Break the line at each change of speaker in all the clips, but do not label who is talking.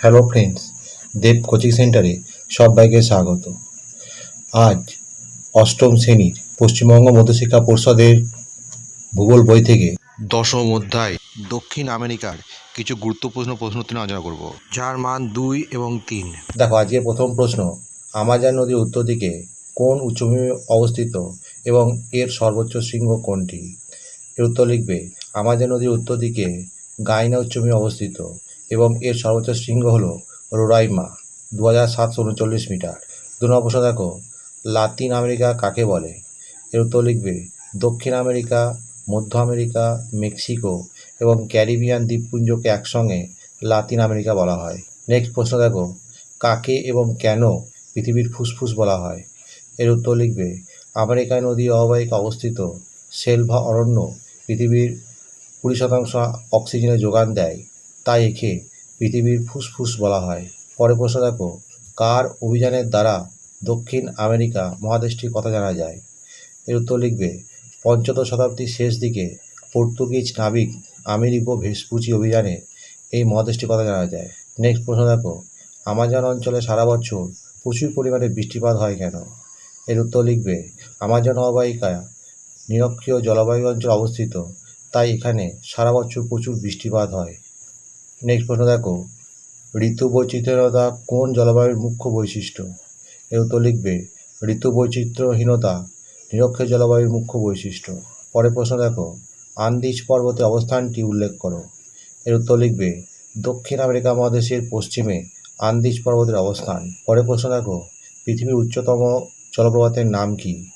Hello friends দেব coaching সেন্টারে সবাইকে স্বাগত। আজ অষ্টম শ্রেণির পশ্চিমবঙ্গ মধ্যশিক্ষা পর্ষদের ভূগোল বই থেকে
দশম অধ্যায় দক্ষিণ আমেরিকার কিছু গুরুত্বপূর্ণ প্রশ্ন উত্তর নিয়ে আলোচনা করব। যার মান দুই এবং তিন।
দেখো আজকের প্রথম প্রশ্ন আমাজন নদীর উত্তর দিকে কোন উচ্চভূমি অবস্থিত এবং এর সর্বোচ্চ শৃঙ্গ কোনটি? এর উত্তর লিখবে আমাজন নদীর উত্তর দিকে গাইনা উচ্চভূমি অবস্থিত। এবং এর সর্বোচ্চ শৃঙ্গ হল রোরাইমা দু হাজার সাতশো উনচল্লিশ মিটার। দু নম্বর প্রশ্ন দেখো, লাতিন আমেরিকা কাকে বলে? এর উত্তর লিখবে, দক্ষিণ আমেরিকা, মধ্য আমেরিকা, মেক্সিকো এবং ক্যারিবিয়ান দ্বীপপুঞ্জকে একসঙ্গে লাতিন আমেরিকা বলা হয়। নেক্সট প্রশ্ন দেখো, কাকে এবং কেন পৃথিবীর ফুসফুস বলা হয়? এর উত্তর লিখবে, আমেরিকায় নদী অববাহিকা অবস্থিত সেলভা অরণ্য পৃথিবীর কুড়ি শতাংশ অক্সিজেনের যোগান দেয়। তাই একে পৃথিবীর ফুসফুস বলা হয়। পরে প্রশ্ন দেখো, কার অভিযানের দ্বারা দক্ষিণ আমেরিকা মহাদেশটির কথা জানা যায়? এর উত্তর লিখবে, পঞ্চদশ শতাব্দীর শেষ দিকে পর্তুগিজ নাবিক আমেরিকো ভেসপুচি অভিযানে এই মহাদেশটির কথা জানা যায়। নেক্সট প্রশ্ন দেখো, আমাজন অঞ্চলে সারা বছর প্রচুর পরিমাণে বৃষ্টিপাত হয় কেন? এর উত্তর লিখবে, আমাজন অববাহিকা নিরক্ষীয় জলবায়ু অঞ্চল অবস্থিত, তাই এখানে সারা বছর প্রচুর বৃষ্টিপাত হয়। নেক্সট প্রশ্ন দেখো, ঋতু বৈচিত্র্যহীনতা কোন জলবায়ুর মুখ্য বৈশিষ্ট্য? এর উত্তর লিখবে, ঋতু বৈচিত্র্যহীনতা নিরক্ষীয় জলবায়ুর মুখ্য বৈশিষ্ট্য। পরের প্রশ্ন দেখো, আন্দিজ পর্বতের অবস্থানটি উল্লেখ করো। এর উত্তর লিখবে, দক্ষিণ আমেরিকা মহাদেশের পশ্চিমে আন্দিজ পর্বতের অবস্থান। পরের প্রশ্ন দেখো, পৃথিবীর উচ্চতম জলপ্রপাতের নাম কি?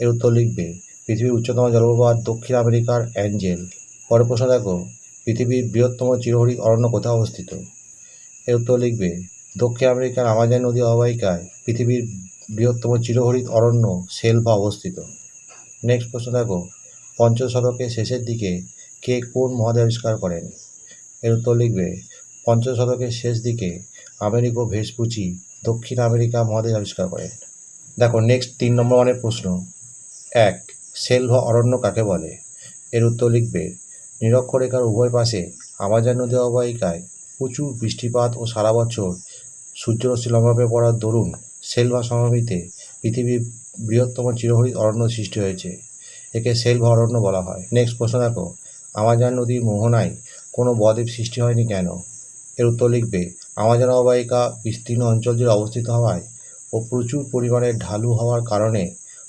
এর উত্তর লিখবে, পৃথিবীর উচ্চতম জলপ্রপাত দক্ষিণ আমেরিকার অ্যাঞ্জেল। পরের প্রশ্ন দেখো পৃথিবীর বৃহত্তম চিরহরিৎ অরণ্য কোথায় অবস্থিত? এর উত্তর লিখবে, দক্ষিণ আমেরিকার আমাজন নদী অববাহিকায় পৃথিবীর বৃহত্তম চিরহরিৎ অরণ্য সেলভা অবস্থিত। নেক্সট প্রশ্ন দেখো, পঞ্চম শতকের শেষের দিকে কে কোন মহাদেশ আবিষ্কার করেন? এর উত্তর লিখবে, পঞ্চম শতকের শেষ দিকে আমেরিকো ভেসপুচি দক্ষিণ আমেরিকা মহাদেশ আবিষ্কার করেন। দেখো নেক্সট তিন নম্বর মানের প্রশ্ন। এক সেলভা অরণ্য কাকে বলে? এর উত্তর লিখবে নিরক্ষরেখার উভয় পাশে আমাজন নদী অববাহিকায় প্রচুর বৃষ্টিপাত ও সারা বছর সূর্যরশ্মি লম্বাবে পড়ার দরুন সেলভা সমভূমিতে পৃথিবীর বৃহত্তম চিরহরিৎ অরণ্য সৃষ্টি হয়েছে। একে সেলভা অরণ্য বলা হয়। নেক্সট প্রশ্ন দেখো। আমাজন নদীর মোহনায় কোনো বদ্বীপ সৃষ্টি হয়নি কেন? এর উত্তর লিখবে, আমাজন অববাহিকা বিস্তীর্ণ অঞ্চল জুড়ে অবস্থিত হওয়ায় ও প্রচুর পরিমাণে ঢালু হওয়ার কারণে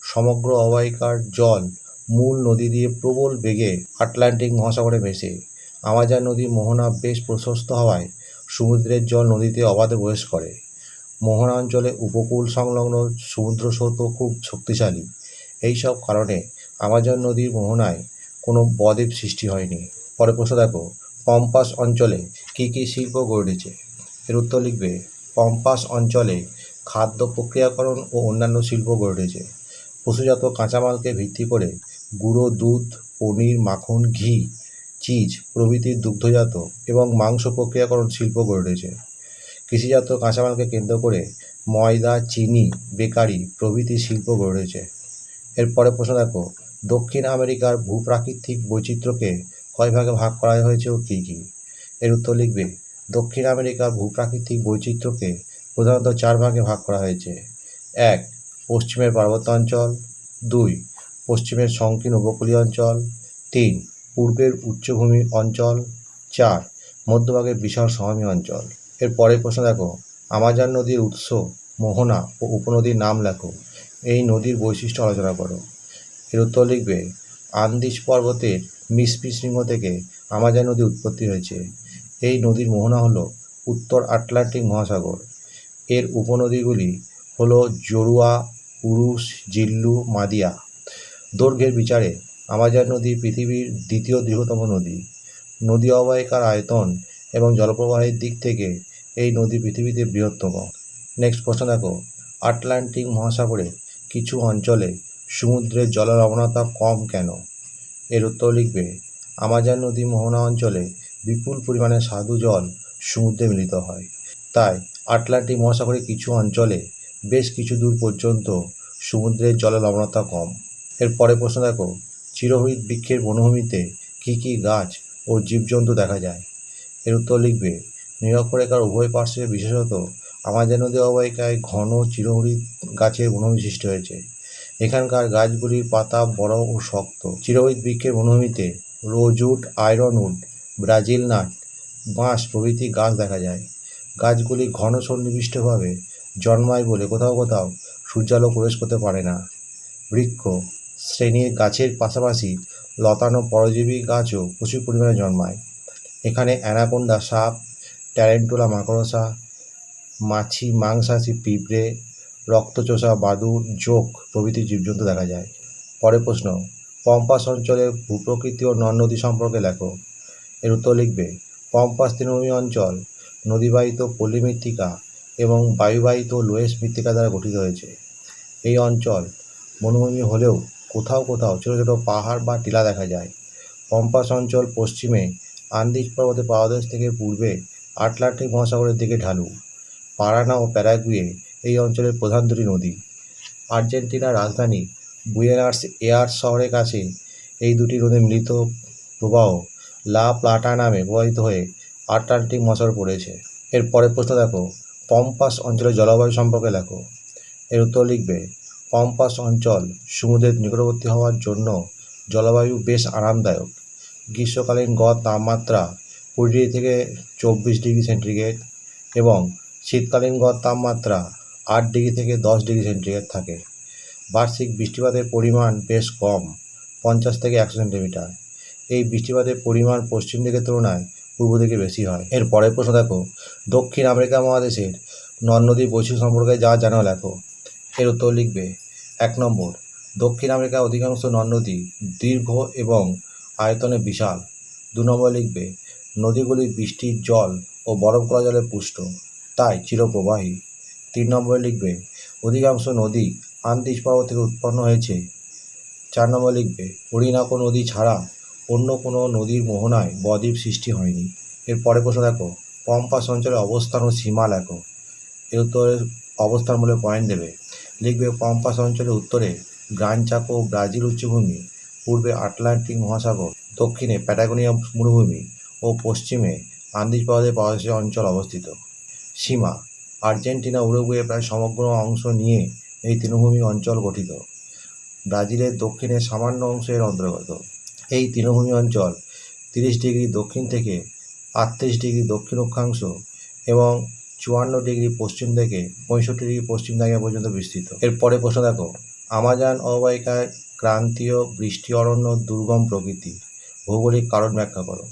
সমগ্র অববাহিকার জল মূল নদী দিয়ে প্রবল বেগে আটলান্টিক মহাসাগরে ভেসে। আমাজন নদীর মোহনা বেশ প্রশস্ত হওয়ায় সমুদ্রের জল নদীতে অবাধে প্রবেশ করে। মোহনা অঞ্চলে উপকূল সংলগ্ন সমুদ্র স্রোত খুব শক্তিশালী। এই সব কারণে আমাজন নদীর মোহনায় কোনো বদ্বীপ সৃষ্টি হয়নি। পরে প্রশ্ন দেখো, পম্পাস অঞ্চলে কী কী শিল্প গড়ে উঠেছে? এর উত্তর লিখবে, পম্পাস অঞ্চলে খাদ্য প্রক্রিয়াকরণ ও অন্যান্য শিল্প গড়ে উঠেছে। পশুজাত কাঁচামালকে ভিত্তি করে গুঁড়ো দুধ, পনির, মাখন, ঘি, চিজ প্রভৃতির দুগ্ধজাত এবং মাংস প্রক্রিয়াকরণ শিল্প গড়ে উঠেছে। কৃষিজাত কাঁচামালকে কেন্দ্র করে ময়দা, চিনি, বেকারি প্রভৃতি শিল্প গড়ে উঠেছে। এরপরে প্রশ্ন দেখো, দক্ষিণ আমেরিকার ভূপ্রাকৃতিক বৈচিত্র্যকে কয় ভাগে ভাগ করা হয়েছে ও কী কী? এর উত্তর লিখবে, দক্ষিণ আমেরিকার ভূপ্রাকৃতিক বৈচিত্র্যকে প্রধানত চার ভাগে ভাগ করা হয়েছে। এক, পশ্চিমের পার্বত্যাঞ্চল দুই পশ্চিমের সংকীর্ণ উপকূলীয় অঞ্চল, তিন, পূর্বের উচ্চভূমি অঞ্চল, চার, মধ্যভাগের বিশাল সমভূমি অঞ্চল। এর পরের প্রশ্ন দেখো, আমাজন নদীর উৎস মোহনা ও উপনদীর নাম লেখো। এই নদীর বৈশিষ্ট্য আলোচনা করো। এর উত্তর লিখবে আন্দিস পর্বতের মিসপি শৃঙ্গ থেকে আমাজন নদী উৎপত্তি হয়েছে। এই নদীর মোহনা হলো উত্তর আটলান্টিক মহাসাগর। এর উপনদীগুলি হলো জরুয়া, উরুস, জিল্লু, মাদিয়া। দৈর্ঘ্যের বিচারে আমাজন নদী পৃথিবীর দ্বিতীয় দীর্ঘতম নদী। নদী অববাহিকার আয়তন এবং জলপ্রবাহের দিক থেকে এই নদী পৃথিবীতে বৃহত্তম। নেক্সট প্রশ্ন দেখো। আটলান্টিক মহাসাগরে কিছু অঞ্চলে সমুদ্রের জলের লবণতা কম কেন? এর উত্তর লিখবে, আমাজন নদী মোহনা অঞ্চলে বিপুল পরিমাণে স্বাদু জল সমুদ্রে মিলিত হয়। তাই আটলান্টিক মহাসাগরের কিছু অঞ্চলে বেশ কিছু দূর পর্যন্ত সমুদ্রের জলের লবণতা কম। এর পরে প্রশ্ন দেখো চিরহরিৎ বৃক্ষের বনভূমিতে কী কী গাছ ও জীবজন্তু দেখা যায়? এর উত্তর লিখবে নিরক্ষরেখার উভয় পার্শ্বে বিশেষত আমাজন নদী অববাহিকায় ঘন চিরহরিৎ গাছের বনভূমি সৃষ্টি হয়েছে। এখানকার গাছগুলির পাতা বড় ও শক্ত। চিরহরিৎ বৃক্ষের বনভূমিতে রোজউড, আয়রনউড, ব্রাজিল নাট, বাঁশ প্রভৃতি গাছ দেখা যায়। গাছগুলি ঘন সন্নিবিষ্টভাবে জন্মায় বলে কোথাও কোথাও সূর্যালো প্রবেশ করতে পারে না। বৃক্ষ শ্রেণির গাছের পাশাপাশি লতানো পরজীবী গাছও প্রচুর পরিমাণে জন্মায়। এখানে অ্যানাকোন্ডা সাপ, ট্যারেন্টুলা মাকড়সা, মাছি, মাংসাশী পিঁপড়ে, রক্তচোষা বাদুড়, জোক প্রভৃতি জীবজন্তু দেখা যায়। পরের প্রশ্ন, পম্পাস অঞ্চলের ভূপ্রকৃতি ও নদ নদী সম্পর্কে লেখো। এর উত্তর লিখবে, পম্পাস তৃণভূমি অঞ্চল নদীবাহিত পল্লী মৃত্তিকা এবং বায়ুবাহিত লোয়েস মৃত্তিকা দ্বারা গঠিত হয়েছে। এই অঞ্চল বনভূমি হলেও কোথাও কোথাও ছোটো ছোটো পাহাড় বা টিলা দেখা যায়। পম্পাস অঞ্চল পশ্চিমে আন্দিজ পর্বতের পাদদেশ থেকে পূর্বে আটলান্টিক মহাসাগরের দিকে ঢালু। পারানা ও প্যারাগুয়ে এই অঞ্চলের প্রধান দুটি নদী। আর্জেন্টিনার রাজধানী বুয়েনার্স এয়ার্স শহরের কাছে এই দুটি নদীর মিলিত প্রবাহ লা প্লাটা নামে প্রবাহিত হয়ে আটলান্টিক মহাসাগর পড়েছে। এর পরের প্রশ্ন দেখো, পম্পাস অঞ্চলের জলবায়ু সম্পর্কে লেখো। এর উত্তর লিখবে পম্পাস অঞ্চল সমুদ্রের নিকটবর্তী হওয়ার জন্য জলবায়ু বেশ আরামদায়ক। গ্রীষ্মকালীন গড় তাপমাত্রা কুড়ি ডিগ্রি থেকে চব্বিশ ডিগ্রি সেন্টিগ্রেড এবং শীতকালীন গড় তাপমাত্রা আট ডিগ্রি থেকে দশ ডিগ্রি সেন্টিগ্রেড থাকে। বার্ষিক বৃষ্টিপাতের পরিমাণ বেশ কম, পঞ্চাশ থেকে একশো সেন্টিমিটার। এই বৃষ্টিপাতের পরিমাণ পশ্চিম দিকের তুলনায় পূর্ব দিকে বেশি হয়। এর পরের প্রশ্ন দেখো, দক্ষিণ আমেরিকা মহাদেশের নদ নদীর বৈশিষ্ট্য সম্পর্কে যা জানো লেখো। এর উত্তর লিখবে, এক নম্বর, দক্ষিণ আমেরিকার অধিকাংশ নদ নদী দীর্ঘ এবং আয়তনে বিশাল। দু নম্বর লিখবে, নদীগুলি বৃষ্টির জল ও বরফ গলা জলে পুষ্ট, তাই চিরপ্রবাহী। তিন নম্বরে লিখবে, অধিকাংশ নদী আন্দিজ পর্বত থেকে উৎপন্ন হয়েছে। চার নম্বর লিখবে হরিণাকো নদী ছাড়া অন্য কোনো নদীর মোহনায় বদ্বীপ সৃষ্টি হয়নি। এর পরে প্রশ্ন দেখো পম্পাস অঞ্চলের অবস্থান ও সীমা লেখো। এর উত্তরের অবস্থান বলে পয়েন্ট দেবে। লিখবে পম্পাস অঞ্চলের উত্তরে গ্রান চাকো ব্রাজিল উচ্চভূমি, পূর্বে আটলান্টিক মহাসাগর, দক্ষিণে প্যাটাগোনিয়া মরুভূমি ও পশ্চিমে আন্দিজ পর্বতের পাদদেশে অঞ্চল অবস্থিত। সীমা, আর্জেন্টিনা, উরুগুয়ে প্রায় সমগ্র অংশ নিয়ে এই তৃণভূমি অঞ্চল গঠিত। ব্রাজিলের দক্ষিণে সামান্য অংশ এর অন্তর্গত। এই তৃণভূমি অঞ্চল তিরিশ ডিগ্রি দক্ষিণ থেকে আটত্রিশ ডিগ্রি দক্ষিণ অক্ষাংশ এবং চুয়ান্ন ডিগ্রি পশ্চিম থেকে পঁয়ষট্টি ডিগ্রি পশ্চিম দিকে পর্যন্ত বিস্তৃত। এরপরে প্রশ্ন দেখো, আমাজন অববাহিকায় ক্রান্তীয়, বৃষ্টি, অরণ্য, দুর্গম প্রকৃতি, ভৌগোলিক কারণ ব্যাখ্যা করো।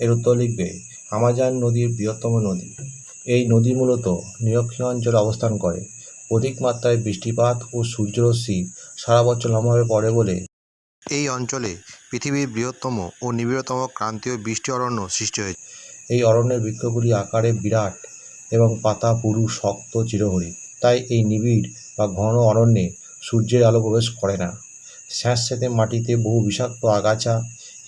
এর উত্তর লিখবে, আমাজন নদীর বৃহত্তম নদী। এই নদী মূলত নিরক্ষীয় অঞ্চলে অবস্থান করে। অধিক মাত্রায় বৃষ্টিপাত ও সূর্যরশ্মি সারা বছর লম্বাভাবে পড়ে বলে
এই অঞ্চলে পৃথিবীর বৃহত্তম ও নিবিড়তম ক্রান্তীয় বৃষ্টি অরণ্য সৃষ্টি হয়েছে।
এই অরণ্যের বৃক্ষগুলি আকারে বিরাট এবং পাতা, পুরু, শক্ত, চিরহরি। তাই এই নিবিড় বা ঘন অরণ্যে সূর্যের আলো প্রবেশ করে না। স্যাঁতস্যাঁতে মাটিতে বহু বিষাক্ত আগাছা,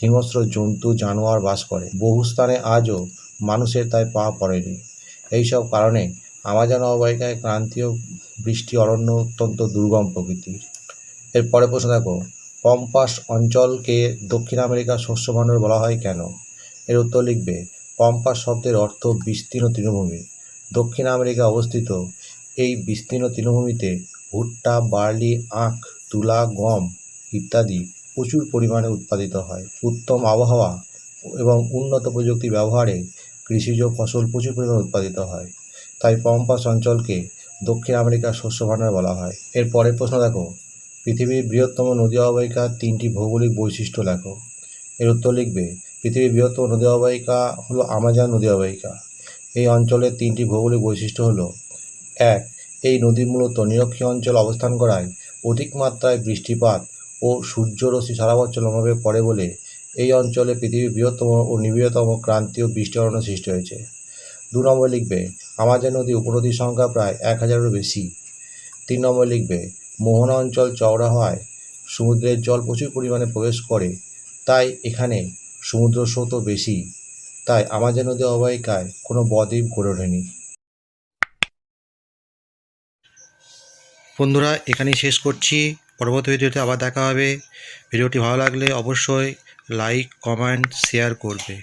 হিংস্র জন্তু, জানোয়ার বাস করে। বহু স্থানে আজও মানুষের তাই পা পড়েনি। এইসব কারণে আমাজন অববাহিকায় ক্রান্তীয় বৃষ্টি অরণ্য অত্যন্ত দুর্গম প্রকৃতির। এরপরে প্রশ্ন দেখো, পম্পাস অঞ্চলকে দক্ষিণ আমেরিকার শস্য ভাণ্ডার বলা হয় কেন? এর উত্তর লিখবে, পম্পাস শব্দের অর্থ বিস্তীর্ণ তৃণভূমি। দক্ষিণ আমেরিকা অবস্থিত এই বিস্তীর্ণ তৃণভূমিতে ভুট্টা, বার্লি, আখ, তুলা, গম ইত্যাদি প্রচুর পরিমাণে উৎপাদিত হয়। উত্তম আবহাওয়া এবং উন্নত প্রযুক্তি ব্যবহারে কৃষিজ ফসল প্রচুর পরিমাণে উৎপাদিত হয়। তাই পম্পাস অঞ্চলকে দক্ষিণ আমেরিকার শস্য ভাণ্ডার বলা হয়। এর পরের প্রশ্ন দেখো। পৃথিবীর বৃহত্তম নদী অববাহিকার তিনটি ভৌগোলিক বৈশিষ্ট্য লেখো। এর উত্তর লিখবে, পৃথিবীর বৃহত্তম নদী অববাহিকা হলো আমাজন নদী অববাহিকা। এই অঞ্চলের তিনটি ভৌগোলিক বৈশিষ্ট্য হল, এক, এই নদী মূলত নিরক্ষীয় অঞ্চল অবস্থান করায় অধিক মাত্রায় বৃষ্টিপাত ও সূর্যরশ্মি সারা বছর লম্বাভাবে পড়ে বলে এই অঞ্চলে পৃথিবীর বৃহত্তম ও নিবিড়তম ক্রান্তীয় বৃষ্টি অরণ্য সৃষ্টি হয়েছে। দু নম্বর লিখবে আমাজন নদী উপনদীর সংখ্যা প্রায় এক হাজারেরও বেশি। তিন নম্বর লিখবে, মোহনা অঞ্চল চওড়া হওয়ায় সমুদ্রের জল প্রচুর পরিমাণে প্রবেশ করে, তাই এখানে সমুদ্র স্রোতও বেশি। তাই আমাজন নদী অববাহিকায় কোনো বদ্বীপ করে ওঠেনি।
বন্ধুরা, এখানেই শেষ করছি। পরবর্তী ভিডিওতে আবার দেখা হবে। ভিডিওটি ভালো লাগলে অবশ্যই লাইক কমেন্ট শেয়ার করবে।